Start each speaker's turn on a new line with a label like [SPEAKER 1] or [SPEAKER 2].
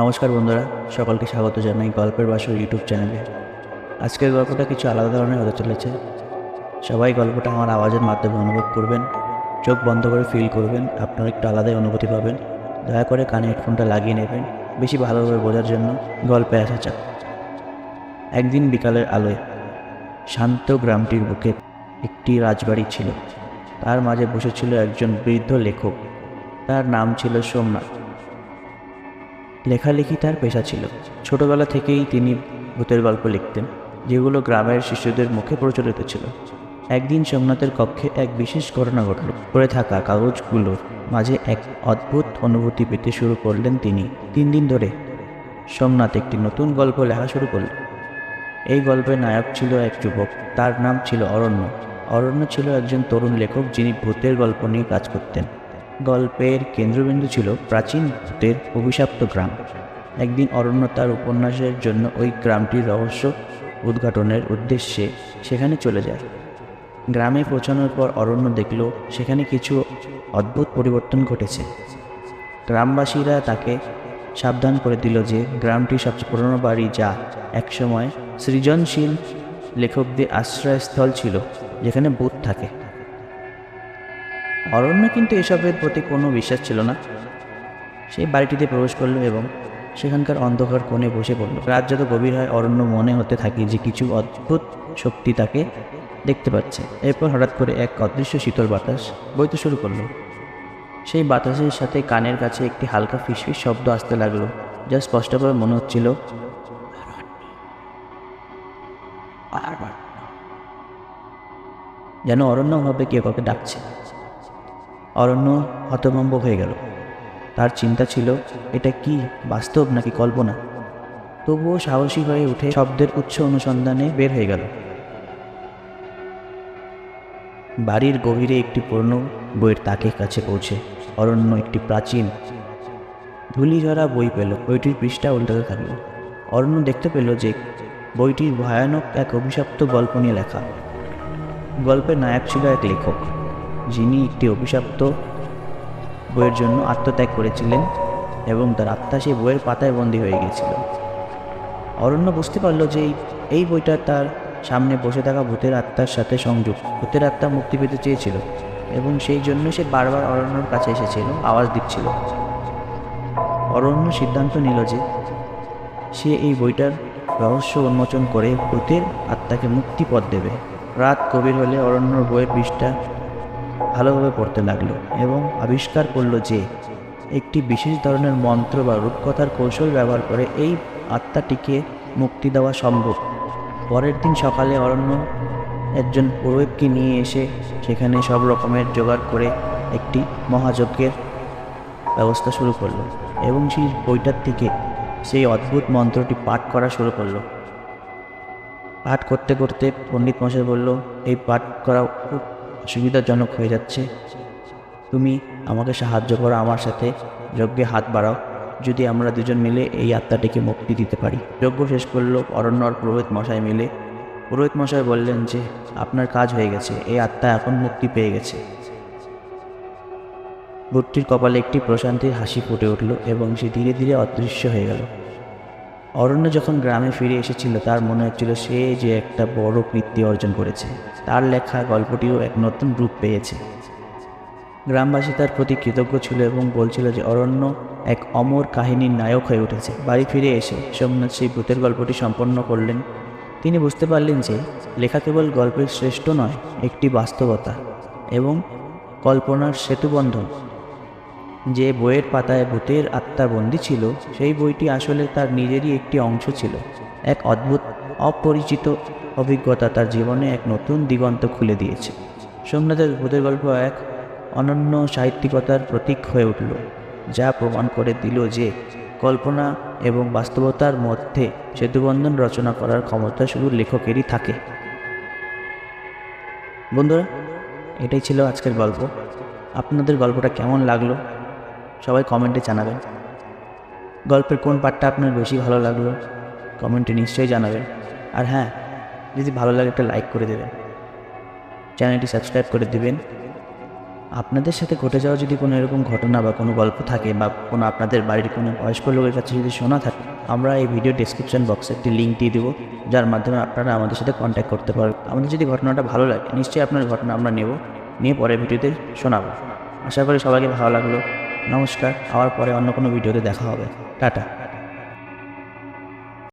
[SPEAKER 1] নমস্কার বন্ধুরা, সকলকে স্বাগত জানাই গল্পের বাসর ইউটিউব চ্যানেলে। আজকের গল্পটা কিছু আলাদা ধরনের হতে চলেছে। সবাই গল্পটা আমার আওয়াজের মাধ্যমে অনুভব করবেন, চোখ বন্ধ করে ফিল করবেন, আপনারা একটু আলাদাই অনুভূতি পাবেন। দয়া করে কানে হেডফোনটা লাগিয়ে নেবেন, বেশি ভালোভাবে বোঝার জন্য গল্পে আসা যাক। একদিন বিকালের আলোয় শান্ত গ্রামটির বুকে একটি রাজবাড়ি ছিল। তার মাঝে বসেছিল একজন বৃদ্ধ লেখক। তার নাম ছিল সোমনাথ। লেখালেখি তার পেশা ছিল। ছোটবেলা থেকেই তিনি ভূতের গল্প লিখতেন, যেগুলো গ্রামের শিশুদের মুখে প্রচলিত ছিল। একদিন সোমনাথের কক্ষে এক বিশেষ ঘটনা ঘটল। পড়ে থাকা কাগজগুলোর মাঝে এক অদ্ভুত অনুভূতি পেতে শুরু করলেন তিনি। তিন দিন ধরে সোমনাথ একটি নতুন গল্প লেখা শুরু করলেন। এই গল্পের নায়ক ছিল এক যুবক। তার নাম ছিল অরণ্য। অরণ্য ছিল একজন তরুণ লেখক যিনি ভূতের গল্প নিয়ে কাজ করতেন। গল্পের কেন্দ্রবিন্দু ছিল প্রাচীন ভূতের অভিশাপ্ত গ্রাম। একদিন অরণ্য তার উপন্যাসের জন্য ওই গ্রামটির রহস্য উদ্ঘাটনের উদ্দেশ্যে সেখানে চলে যায়। গ্রামে পৌঁছানোর পর অরণ্য দেখল সেখানে কিছু অদ্ভুত পরিবর্তন ঘটেছে। গ্রামবাসীরা তাকে সাবধান করে দিল যে গ্রামটি সবচেয়ে পুরনো বাড়ি যা একসময় সৃজনশীল লেখকদের আশ্রয়স্থল ছিল। যেখানে ভূত থাকে। অরণ্য কিন্তু এসবের প্রতি কোনো বিশ্বাস ছিল না। সেই বাড়িটিতে প্রবেশ করল এবং সেখানকার অন্ধকার কোণে বসে পড়ল। রাত যত গভীর হয়, অরণ্য মনে হতে থাকে যে কিছু অদ্ভুত শক্তি তাকে দেখতে পাচ্ছে। এরপর হঠাৎ করে এক অদৃশ্য শীতল বাতাস বইতে শুরু করল। সেই বাতাসের সাথে কানের কাছে একটি হালকা ফিসফিস শব্দ আসতে লাগল, যা স্পষ্টভাবে মনে হচ্ছিল যেন অরণ্যভাবে কেউ কাউকে ডাকছে। অরণ্য হতভম্ব হয়ে গেল। তার চিন্তা ছিল, এটা কি, বাস্তব নাকি কল্পনা? তবুও সাহসী হয়ে উঠে শব্দের উচ্চ অনুসন্ধানে বের হয়ে গেল। বাড়ির গভীরে একটি পুরনো বইয়ের তাকের কাছে পৌঁছে অরণ্য একটি প্রাচীন, ধুলিঝরা বই পেল। বইটির পৃষ্ঠা উল্টাতে থাকল। অরণ্য দেখতে পেল যে বইটির ভয়ানক এক অভিশপ্ত গল্প নিয়ে লেখা। গল্পের নায়ক ছিল এক লেখক, যিনি একটি অভিশপ্ত বইয়ের জন্য আত্মত্যাগ করেছিলেন এবং তার আত্মা সেই বইয়ের পাতায় বন্দী হয়ে গিয়েছিল। অরণ্য বুঝতে পারল যে এই- বইটা তার সামনে বসে থাকা ভূতের আত্মার সাথে সংযোগ ভূতের আত্মা মুক্তি পেতে চেয়েছিল এবং সেই জন্য সে বারবার অরণ্যর কাছে এসেছিল, আওয়াজ দিচ্ছিল। অরণ্য সিদ্ধান্ত নিল যে সে এই বইটার রহস্য উন্মোচন করে ভূতের আত্মাকে মুক্তিপদ দেবে। রাত গভীর হলে অরণ্যর বইয়ের পৃষ্ঠা ভালোভাবে পড়তে লাগল এবং আবিষ্কার করল যে একটি বিশেষ ধরনের মন্ত্র বা রূপকথার কৌশল ব্যবহার করে এই আত্মাটিকে মুক্তি দেওয়া সম্ভব। পরের দিন সকালে অরণ্য একজন পুরোহিতকে নিয়ে এসে সেখানে সব রকমের জোগাড় করে একটি মহাযজ্ঞের ব্যবস্থা শুরু করল এবং সেই বইটার থেকে সেই অদ্ভুত মন্ত্রটি পাঠ করা শুরু করল। পাঠ করতে করতে পণ্ডিত মশাই বলল, এই পাঠ করা খুব অসুবিধাজনক হয়ে যাচ্ছে। তুমি আমাকে সাহায্য করো, আমার সাথে যজ্ঞে হাত বাড়াও। যদি আমরা দুজন মিলে এই আত্মাটিকে মুক্তি দিতে পারি। যজ্ঞ শেষ করল, অরণ্য আর পুরোহিত মশাই মিলে। পুরোহিত মশাই বললেন যে, আপনার কাজ হয়ে গেছে, এই আত্মা এখন মুক্তি পেয়ে গেছে। ভূতটির কপালে একটি প্রশান্তির হাসি ফুটে উঠল এবং সে ধীরে ধীরে অদৃশ্য হয়ে গেল। অরণ্য যখন গ্রামে ফিরে এসেছিল, তার মনে হচ্ছিল সে যে একটা বড় কীর্তি অর্জন করেছে। তার লেখা গল্পটিও এক নতুন রূপ পেয়েছে। গ্রামবাসী তার প্রতি কৃতজ্ঞ ছিল এবং বলছিল যে, অরণ্য এক অমর কাহিনীর নায়ক হয়ে উঠেছে। বাড়ি ফিরে এসে। সোমনাথ সেই ভূতের গল্পটি সম্পন্ন করলেন। তিনি বুঝতে পারলেন যে, লেখা কেবল গল্পের শ্রেষ্ঠ নয়, একটি বাস্তবতা এবং কল্পনার সেতুবন্ধন। যে বইয়ের পাতায় ভূতের আত্মা বন্দী ছিল, সেই বইটি আসলে তার নিজেরই একটি অংশ ছিল। এক অদ্ভুত, অপরিচিত অভিজ্ঞতা তার জীবনে এক নতুন দিগন্ত খুলে দিয়েছে। সোমনাথের ভূতের গল্প এক অনন্য সাহিত্যিকতার প্রতীক হয়ে উঠল, যা প্রমাণ করে দিল যে কল্পনা এবং বাস্তবতার মধ্যে সেতুবন্ধন রচনা করার ক্ষমতা শুধু লেখকেরই থাকে। বন্ধুরা, এটাই ছিল আজকের গল্প। আপনাদের গল্পটা কেমন লাগল? সবাই কমেন্টে জানাবেন। গল্পের কোন পার্টটা আপনার বেশি ভালো লাগল, কমেন্টে নিশ্চয়ই জানাবেন। আর হ্যাঁ যদি ভালো লাগে একটা লাইক করে দেবেন। চ্যানেলটি সাবস্ক্রাইব করে দেবেন। আপনাদের সাথে ঘটে যাওয়া যদি কোনো এরকম ঘটনা বা কোনো গল্প থাকে বা কোনো আপনাদের বাড়ির কোনো বয়স্ক লোকের কাছে যদি শোনা থাকে, আমরা এই ভিডিও ডিসক্রিপশন বক্সে একটি লিঙ্ক দিয়ে দেবো, যার মাধ্যমে আপনারা আমাদের সাথে কন্ট্যাক্ট করতে পারবেন। আমাদের যদি ঘটনাটা ভালো লাগে, নিশ্চয়ই আপনার ঘটনা আমরা নেব, নিয়ে পরের ভিডিওতে শোনাবো। আশা করি সবাইকে ভালো লাগল। নমস্কার আবার পরে অন্য কোনো ভিডিওতে দেখা হবে। টাটা।